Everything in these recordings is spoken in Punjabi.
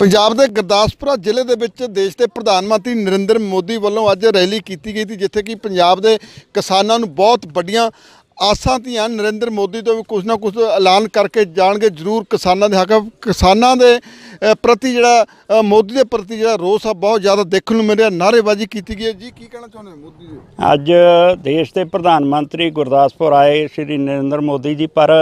ਪੰਜਾਬ ਦੇ ਗੁਰਦਾਸਪੁਰਾ ਜ਼ਿਲ੍ਹੇ ਦੇ ਵਿੱਚ ਦੇਸ਼ ਦੇ ਪ੍ਰਧਾਨ ਮੰਤਰੀ ਨਰਿੰਦਰ ਮੋਦੀ ਵੱਲੋਂ ਅੱਜ ਰੈਲੀ ਕੀਤੀ ਗਈ ਸੀ, ਜਿੱਥੇ ਕਿ ਪੰਜਾਬ ਦੇ ਕਿਸਾਨਾਂ ਨੂੰ ਬਹੁਤ ਵੱਡੀਆਂ ਆਸਾਂ ਤੀਆਂ। ਨਰਿੰਦਰ ਮੋਦੀ ਤੋਂ ਵੀ ਕੁਝ ਨਾ ਕੁਝ ਐਲਾਨ ਕਰਕੇ ਜਾਣਗੇ। ਜ਼ਰੂਰ ਕਿਸਾਨਾਂ ਦੇ ਹੱਕ, ਕਿਸਾਨਾਂ ਦੇ ਪ੍ਰਤੀ ਜਿਹੜਾ ਮੋਦੀ ਦੇ ਪ੍ਰਤੀ ਜਿਹੜਾ ਰੋਸ ਆ, ਬਹੁਤ ਜ਼ਿਆਦਾ ਦੇਖਣ ਨੂੰ ਮਿਲਿਆ ਰਿਹਾ। ਨਾਅਰੇਬਾਜ਼ੀ ਕੀਤੀ ਗਈ ਹੈ। ਜੀ, ਕੀ ਕਹਿਣਾ ਚਾਹੁੰਦੇ ਮੋਦੀ ਜੀ? ਅੱਜ ਦੇਸ਼ ਦੇ ਪ੍ਰਧਾਨ ਮੰਤਰੀ ਗੁਰਦਾਸਪੁਰ ਆਏ। ਸ਼੍ਰੀ ਨਰਿੰਦਰ ਮੋਦੀ ਜੀ, ਪਰ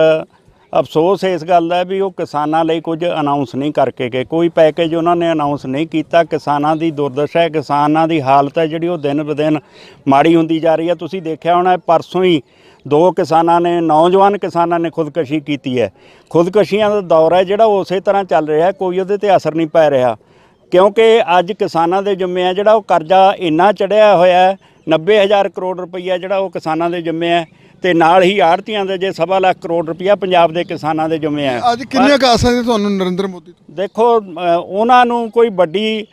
ਅਫਸੋਸ ਇਸ ਗੱਲ ਦਾ ਵੀ ਉਹ ਕਿਸਾਨਾਂ ਲਈ ਕੁਝ ਅਨਾਉਂਸ ਨਹੀਂ ਕਰਕੇ ਗਏ। ਕੋਈ ਪੈਕੇਜ ਉਹਨਾਂ ਨੇ ਅਨਾਉਂਸ ਨਹੀਂ ਕੀਤਾ। ਕਿਸਾਨਾਂ ਦੀ ਦੁਰਦਸ਼ਾ ਹੈ, ਕਿਸਾਨਾਂ ਦੀ ਹਾਲਤ ਹੈ ਜਿਹੜੀ ਉਹ ਦਿਨ ਬਦਿਨ ਮਾੜੀ ਹੁੰਦੀ ਜਾ ਰਹੀ ਹੈ। ਤੁਸੀਂ ਦੇਖਿਆ ਹੋਣਾ ਪਰਸੋਂ ਹੀ ਦੋ ਕਿਸਾਨਾਂ ਨੇ, ਨੌਜਵਾਨ ਕਿਸਾਨਾਂ ਨੇ ਖੁਦਕਸ਼ੀ ਕੀਤੀ ਹੈ। ਖੁਦਕਸ਼ੀਆਂ ਦਾ ਦੌਰ ਹੈ ਜਿਹੜਾ ਉਹ ਉਸੇ ਤਰ੍ਹਾਂ ਚੱਲ ਰਿਹਾ ਕੋਈ ਉਹਦੇ ਤੇ ਅਸਰ ਨਹੀਂ ਪੈ ਰਿਹਾ। ਕਿਉਂਕਿ ਅੱਜ ਕਿਸਾਨਾਂ ਦੇ ਜੰਮੇ ਆ ਜਿਹੜਾ ਉਹ ਕਰਜ਼ਾ ਇੰਨਾ ਚੜਿਆ ਹੋਇਆ ਹੈ 90000 ਕਰੋੜ ਰੁਪਈਆ ਜਿਹੜਾ ਉਹ ਕਿਸਾਨਾਂ ਦੇ ਜੰਮੇ ਹੈ। ਤੇ ਨਾਲ ਹੀ ਆੜਤੀਆਂ ਦੇ ਜੇ ਸਵਾ ਲੱਖ ਕਰੋੜ ਰੁਪਈਆ ਪੰਜਾਬ ਦੇ ਕਿਸਾਨਾਂ ਦੇ ਜੰਮੇ ਹੈ ਅੱਜ ਕਿੰਨੀਆਂ ਕੁ ਆਸਾਂ ਨੇ ਤੁਹਾਨੂੰ ਨਰਿੰਦਰ ਮੋਦੀ ਤੋਂ? ਦੇਖੋ ਉਹਨਾਂ ਨੂੰ ਕੋਈ ਵੱਡੀ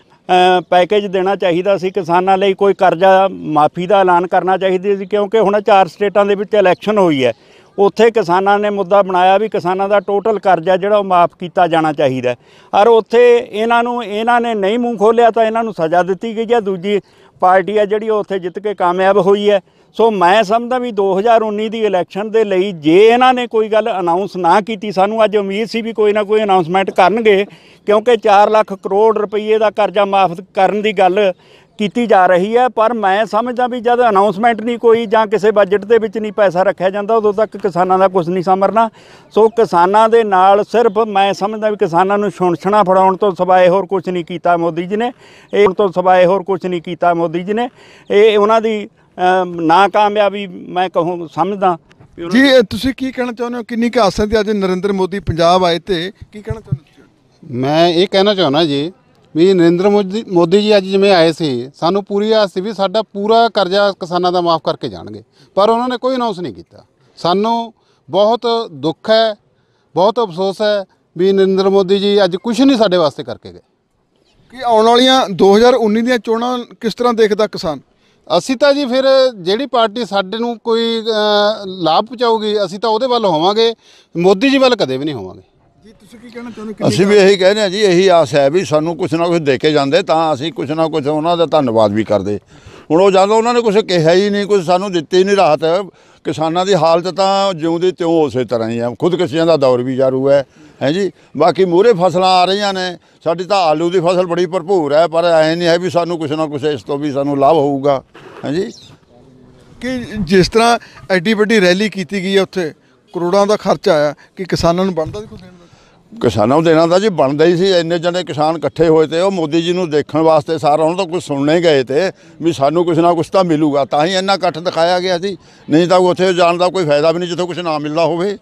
ਪੈਕੇਜ ਦੇਣਾ ਚਾਹੀਦਾ ਸੀ। ਕਿਸਾਨਾਂ ਲਈ ਕੋਈ ਕਰਜ਼ਾ ਮਾਫੀ ਦਾ ਐਲਾਨ ਕਰਨਾ ਚਾਹੀਦਾ ਸੀ ਕਿਉਂਕਿ ਹੁਣ ਚਾਰ ਸਟੇਟਾਂ ਦੇ ਵਿੱਚ ਇਲੈਕਸ਼ਨ ਹੋਈ ਹੈ। ਉੱਥੇ ਕਿਸਾਨਾਂ ਨੇ ਮੁੱਦਾ ਬਣਾਇਆ ਵੀ ਕਿਸਾਨਾਂ ਦਾ ਟੋਟਲ ਕਰਜ਼ਾ ਜਿਹੜਾ ਉਹ ਮਾਫ ਕੀਤਾ ਜਾਣਾ ਚਾਹੀਦਾ। ਔਰ ਉੱਥੇ ਇਹਨਾਂ ਨੂੰ ਇਹਨਾਂ ਨੇ ਨਹੀਂ ਮੂੰਹ ਖੋਲਿਆ ਤਾਂ ਇਹਨਾਂ ਨੂੰ ਸਜ਼ਾ ਦਿੱਤੀ ਗਈ ਹੈ। ਦੂਜੀ ਪਾਰਟੀ ਹੈ ਜਿਹੜੀ ਉਹ ਉੱਥੇ ਜਿੱਤ ਕੇ ਕਾਮਯਾਬ ਹੋਈ ਹੈ। ਸੋ ਮੈਂ ਸਮਝਦਾ ਵੀ 2019 ਦੀ ਇਲੈਕਸ਼ਨ ਦੇ ਲਈ ਜੇ ਇਹਨਾਂ ਨੇ ਕੋਈ ਗੱਲ ਅਨਾਉਂਸ ਨਾ ਕੀਤੀ, ਸਾਨੂੰ ਅੱਜ ਉਮੀਦ ਸੀ ਵੀ ਕੋਈ ਨਾ ਕੋਈ ਅਨਾਉਂਸਮੈਂਟ ਕਰਨਗੇ, ਕਿਉਂਕਿ 4 ਲੱਖ ਕਰੋੜ ਰੁਪਏ ਦਾ ਕਰਜ਼ਾ ਮਾਫ ਕਰਨ ਦੀ ਗੱਲ ਕੀਤੀ ਜਾ ਰਹੀ ਹੈ। ਪਰ ਮੈਂ ਸਮਝਦਾ ਵੀ ਜਦ ਅਨਾਉਂਸਮੈਂਟ ਨਹੀਂ ਕੋਈ ਜਾਂ ਕਿਸੇ ਬਜਟ ਦੇ ਵਿੱਚ ਨਹੀਂ ਪੈਸਾ ਰੱਖਿਆ ਜਾਂਦਾ, ਉਦੋਂ ਤੱਕ ਕਿਸਾਨਾਂ ਦਾ ਕੁਝ ਨਹੀਂ ਸਮਰਨਾ ਸੋ ਕਿਸਾਨਾਂ ਦੇ ਨਾਲ ਸਿਰਫ ਮੈਂ ਸਮਝਦਾ ਵੀ ਕਿਸਾਨਾਂ ਨੂੰ ਛੁਣਛਣਾ ਫੜਾਉਣ ਤੋਂ ਸਿਵਾਏ ਹੋਰ ਕੁਝ ਨਹੀਂ ਕੀਤਾ ਮੋਦੀ ਜੀ ਨੇ। ਇਹ ਤੋਂ ਸਿਵਾਏ ਹੋਰ ਕੁਝ ਨਹੀਂ ਕੀਤਾ ਮੋਦੀ ਜੀ ਨੇ। ਇਹ ਉਹਨਾਂ ਦੀ ਨਾਕਾਮਯਾਬੀ ਮੈਂ ਕਹੂੰ ਸਮਝਦਾ। ਜੀ ਇਹ ਤੁਸੀਂ ਕੀ ਕਹਿਣਾ ਚਾਹੁੰਦੇ ਹੋ? ਕਿੰਨੀ ਕੁ ਆਸਾਂ ਤੇ ਅੱਜ ਨਰਿੰਦਰ ਮੋਦੀ ਪੰਜਾਬ ਆਏ ਤੇ ਕੀ ਕਹਿਣਾ ਚਾਹੁੰਦੇ ਹੋ ਮੈਂ ਇਹ ਕਹਿਣਾ ਚਾਹੁੰਦਾ ਜੀ ਵੀ ਨਰਿੰਦਰ ਮੋਦੀ ਮੋਦੀ ਜੀ ਅੱਜ ਜਿਵੇਂ ਆਏ ਸੀ ਸਾਨੂੰ ਪੂਰੀ ਆਸ ਸੀ ਵੀ ਸਾਡਾ ਪੂਰਾ ਕਰਜ਼ਾ ਕਿਸਾਨਾਂ ਦਾ ਮਾਫ ਕਰਕੇ ਜਾਣਗੇ। ਪਰ ਉਹਨਾਂ ਨੇ ਕੋਈ ਅਨਾਉਂਸ ਨਹੀਂ ਕੀਤਾ। ਸਾਨੂੰ ਬਹੁਤ ਦੁੱਖ ਹੈ ਬਹੁਤ ਅਫਸੋਸ ਹੈ ਵੀ ਨਰਿੰਦਰ ਮੋਦੀ ਜੀ ਅੱਜ ਕੁਝ ਨਹੀਂ ਸਾਡੇ ਵਾਸਤੇ ਕਰਕੇ ਗਏ। ਕਿ ਆਉਣ ਵਾਲੀਆਂ 2019 ਦੀਆਂ ਚੋਣਾਂ ਕਿਸ ਤਰ੍ਹਾਂ ਦੇਖਦਾ ਕਿਸਾਨ? ਅਸੀਂ ਤਾਂ ਜੀ ਫਿਰ ਜਿਹੜੀ ਪਾਰਟੀ ਸਾਡੇ ਨੂੰ ਕੋਈ ਲਾਭ ਪਹੁੰਚਾਊਗੀ, ਅਸੀਂ ਤਾਂ ਉਹਦੇ ਵੱਲ ਹੋਵਾਂਗੇ। ਮੋਦੀ ਜੀ ਵੱਲ ਕਦੇ ਵੀ ਨਹੀਂ ਹੋਵਾਂਗੇ। ਜੀ ਤੁਸੀਂ ਕੀ ਕਹਿਣਾ ਚਾਹੁੰਦੇ ਹੋ? ਅਸੀਂ ਵੀ ਇਹੀ ਕਹਿੰਦੇ ਆ ਜੀ ਇਹੀ ਆਸ ਹੈ ਵੀ ਸਾਨੂੰ ਕੁਝ ਨਾ ਕੁਝ ਦੇ ਕੇ ਜਾਂਦੇ ਤਾਂ ਅਸੀਂ ਕੁਝ ਨਾ ਕੁਝ ਉਹਨਾਂ ਦਾ ਧੰਨਵਾਦ ਵੀ ਕਰਦੇ। ਹੁਣ ਉਹ ਜਦੋਂ ਉਹਨਾਂ ਨੇ ਕੁਝ ਕਿਹਾ ਹੀ ਨਹੀਂ ਕੁਝ ਸਾਨੂੰ ਦਿੱਤੀ ਨਹੀਂ ਰਾਹਤ ਕਿਸਾਨਾਂ ਦੀ ਹਾਲਤ ਤਾਂ ਜਿਉਂ ਦੀ ਤਿਉਂ ਉਸੇ ਤਰ੍ਹਾਂ ਹੀ ਆ। ਖੁਦਕਸ਼ੀਆਂ ਦਾ ਦੌਰ ਵੀ ਜਾਰੂ ਹੈ ਹੈ ਜੀ? ਬਾਕੀ ਮੂਰੇ ਫਸਲਾਂ ਆ ਰਹੀਆਂ ਨੇ ਸਾਡੀ ਤਾਂ ਆਲੂ ਦੀ ਫਸਲ ਬੜੀ ਭਰਪੂਰ ਹੈ ਪਰ ਐ ਨਹੀਂ ਹੈ ਵੀ ਸਾਨੂੰ ਕੁਝ ਨਾ ਕੁਝ ਇਸ ਤੋਂ ਵੀ ਸਾਨੂੰ ਲਾਭ ਹੋਊਗਾ ਹੈ ਜੀ? ਕਿ ਜਿਸ ਤਰ੍ਹਾਂ ਐਡੀ ਵੱਡੀ ਰੈਲੀ ਕੀਤੀ ਗਈ ਹੈ ਉੱਥੇ ਕਰੋੜਾਂ ਦਾ ਖਰਚ ਆਇਆ ਕਿ ਕਿਸਾਨਾਂ ਨੂੰ ਬਣਦਾ ਸੀ ਕੋਈ ਦੇਣ ਦਾ? ਕਿਸਾਨਾਂ ਨੂੰ ਦੇਣਾ ਤਾਂ ਜੀ, ਬਣਦਾ ਹੀ ਸੀ, ਇੰਨੇ ਜਣੇ ਕਿਸਾਨ ਇਕੱਠੇ ਹੋਏ ਤੇ ਉਹ ਮੋਦੀ ਜੀ ਨੂੰ ਦੇਖਣ ਵਾਸਤੇ ਸਾਰਾ ਉਹਨਾਂ ਤੋਂ ਕੁਝ ਸੁਣਨੇ ਗਏ ਤੇ ਵੀ ਸਾਨੂੰ ਕੁਝ ਨਾ ਕੁਝ ਤਾਂ ਮਿਲੂਗਾ, ਤਾਂ ਹੀ ਇੰਨਾ ਇਕੱਠ ਦਿਖਾਇਆ ਗਿਆ ਸੀ। ਨਹੀਂ ਤਾਂ ਉੱਥੇ ਜਾਣ ਦਾ ਕੋਈ ਫਾਇਦਾ ਵੀ ਨਹੀਂ, ਜਿੱਥੋਂ ਕੁਝ ਨਾ ਮਿਲਦਾ ਹੋਵੇ।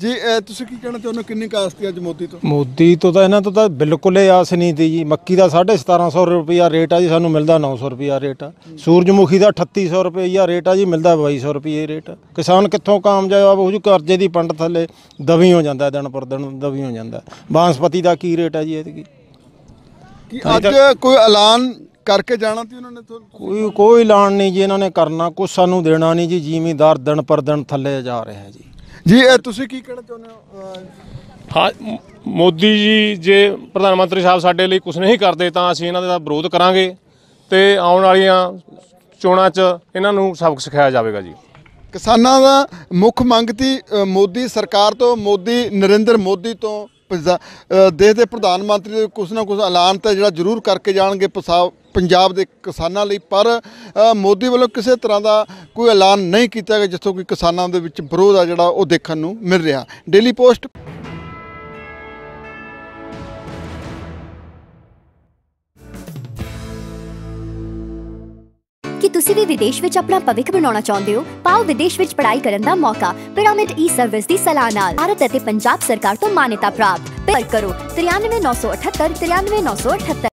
ਜੀ ਇਹ ਤੁਸੀਂ ਕੀ ਕਹਿਣਾ ਚਾਹੁੰਦੇ ਹੋ? ਕਿੰਨੀ ਕੁ ਆਸ ਤੀ ਅੱਜ ਮੋਦੀ ਤੋਂ? ਮੋਦੀ ਤੋਂ ਤਾਂ ਇਹਨਾਂ ਤੋਂ ਤਾਂ ਬਿਲਕੁਲ ਹੀ ਆਸ ਨਹੀਂ ਤੀ ਜੀ। ਮੱਕੀ ਦਾ 1750 ਰੁਪਈਆ ਰੇਟ ਆ ਜੀ ਸਾਨੂੰ ਮਿਲਦਾ 900 ਰੁਪਈਆ ਰੇਟ ਆ। ਸੂਰਜਮੁਖੀ ਦਾ 3800 ਰੁਪਈਆ ਰੇਟ ਆ ਜੀ ਮਿਲਦਾ 2200 ਰੁਪਈਏ ਰੇਟ। ਕਿਸਾਨ ਕਿੱਥੋਂ ਕਾਮਯਾਬ ਹੋ ਜੂ? ਕਰਜ਼ੇ ਦੀ ਪੰਡ ਥੱਲੇ ਦਵੀ ਹੋ ਜਾਂਦਾ ਦਿਨ ਪਰ ਦਿਨ ਦਵੀ ਹੋ ਜਾਂਦਾ। ਬਾਂਸਪਤੀ ਦਾ ਕੀ ਰੇਟ ਆ ਜੀ ਇਹਦੀ ਕਿ? ਅੱਜ ਕੋਈ ਐਲਾਨ ਕਰਕੇ ਜਾਣਾ ਤੀ ਉਹਨਾਂ ਨੇ ਤੁਹਾਨੂੰ? ਕੋਈ ਕੋਈ ਲਾਣ ਨਹੀਂ ਜੀ ਇਹਨਾਂ ਨੇ ਕਰਨਾ ਕੁਛ ਸਾਨੂੰ ਦੇਣਾ ਨਹੀਂ ਜੀ ਜ਼ਿਮੀਂਦਾਰ ਦਿਨ ਪਰ ਦਿਨ ਥੱਲੇ ਜਾ ਰਿਹਾ ਜੀ। ਜੀ ਇਹ ਤੁਸੀਂ ਕੀ ਕਹਿਣਾ ਚਾਹੁੰਦੇ ਹੋ? ਅਹ, ਹਾਂ ਮ- ਮੋਦੀ ਜੀ ਜੇ ਪ੍ਰਧਾਨ ਮੰਤਰੀ ਸਾਹਿਬ ਸਾਡੇ ਲਈ ਕੁਝ ਨਹੀਂ ਕਰਦੇ ਤਾਂ ਅਸੀਂ ਇਹਨਾਂ ਦਾ ਵਿਰੋਧ ਕਰਾਂਗੇ ਤੇ ਆਉਣ ਵਾਲੀਆਂ ਚੋਣਾਂ 'ਚ ਇਹਨਾਂ ਨੂੰ ਸਬਕ ਸਿਖਾਇਆ ਜਾਵੇਗਾ ਜੀ। ਕਿਸਾਨਾਂ ਦਾ ਮੁੱਖ ਮੰਗ ਤੀ ਅ, ਮੋਦੀ ਸਰਕਾਰ ਤੋਂ ਮੋਦੀ ਨਰਿੰਦਰ ਮੋਦੀ ਤੋਂ ਪੰਜਾ- ਅ, ਦੇਸ਼ ਦੇ ਪ੍ਰਧਾਨ ਮੰਤਰੀ ਦੇ ਕੁਛ ਨਾ ਕੁਛ ਐਲਾਨ ਤਾਂ ਜਿਹੜਾ ਜ਼ਰੂਰ ਕਰਕੇ ਜਾਣਗੇ ਪਸਾ- ਪੰਜਾਬ ਦੇ ਕਿਸਾਨਾਂ ਲਈ, ਪਰ ਮੋਦੀ ਵੱਲੋਂ ਕਿਸੇ ਤਰ੍ਹਾਂ ਦਾ ਕੋਈ ਐਲਾਨ ਨਹੀਂ ਕੀਤਾ ਗਿਆ, ਜਿੱਥੋਂ ਕਿ ਕਿਸਾਨਾਂ ਦੇ ਵਿੱਚ ਵਿਰੋਧ ਆ ਜਿਹੜਾ ਉਹ ਦੇਖਣ ਨੂੰ ਮਿਲ ਰਿਹਾ। ਡੇਲੀ ਪੋਸਟ ਕੀ ਤੁਸੀਂ ਵੀ ਵਿਦੇਸ਼ ਵਿੱਚ ਆਪਣਾ ਭਵਿੱਖ ਬਣਾਉਣਾ ਚਾਹੁੰਦੇ ਹੋ? ਪਾਓ ਵਿਦੇਸ਼ ਵਿੱਚ ਪੜ੍ਹਾਈ ਕਰਨ ਦਾ ਮੌਕਾ। ਪਿਰਾਮਿਡ ਈ ਸਰਵਿਸ ਦੀ ਸਲਾਹ ਨਾਲ। ਭਾਰਤ ਅਤੇ ਪੰਜਾਬ ਸਰਕਾਰ ਤੋਂ ਮਾਨਤਾ ਪ੍ਰਾਪਤ। ਪਰ ਕਰੋ। 93978 93978